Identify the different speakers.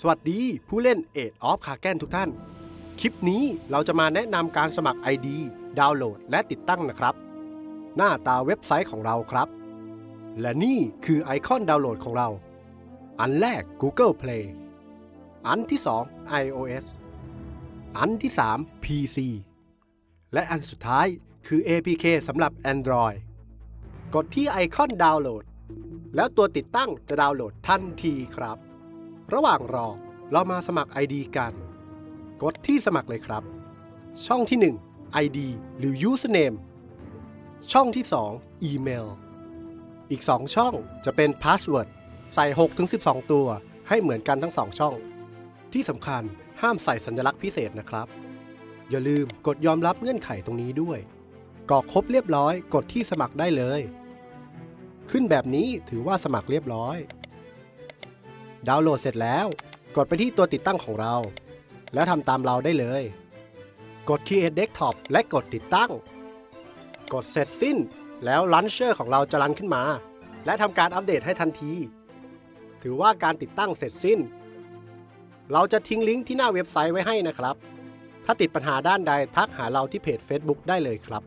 Speaker 1: สวัสดีผู้เล่นเอ็ดออฟคาแกนทุกท่าน คลิปนี้เราจะมาแนะนำการสมัคร ID ดาวน์โหลดและติดตั้งนะครับ หน้าตาเว็บไซต์ของเราครับ และนี่คือไอคอนดาวน์โหลดของเรา อันแรก Google Play อันที่ 2 iOS อันที่ 3 PC และอันสุดท้ายคือ APK สำหรับ Android กดที่ไอคอนดาวน์โหลด แล้วตัวติดตั้งจะดาวน์โหลดทันทีครับ ระหว่างรอเรามาสมัคร ID กัน กดที่สมัครเลยครับ ช่องที่ 1 ID หรือ Username ช่องที่2อีเมลอีก 2 ช่องจะเป็น Password ใส่ 6-12 ตัวให้เหมือนกันทั้ง 2 ช่อง ที่สำคัญห้ามใส่สัญลักษณ์พิเศษนะครับ อย่าลืมกดยอมรับเงื่อนไขตรงนี้ด้วยกรอกครบเรียบร้อย กดที่สมัครได้เลย ขึ้นแบบนี้ถือว่าสมัครเรียบร้อย ดาวน์โหลดเสร็จแล้ว กดไปที่ตัวติดตั้งของเรา แล้วทำตามเราได้เลย กด Create Desktop และกดติดตั้ง กดเสร็จสิ้น แล้ว Launcher ของเราจะรันขึ้นมา และทำการอัปเดตให้ทันที ถือว่าการติดตั้งเสร็จสิ้น เราจะทิ้งลิงก์ที่หน้าเว็บไซต์ไว้ให้นะครับ ถ้าติดปัญหาด้านใดทักหาเราที่เพจ Facebook ได้เลยครับ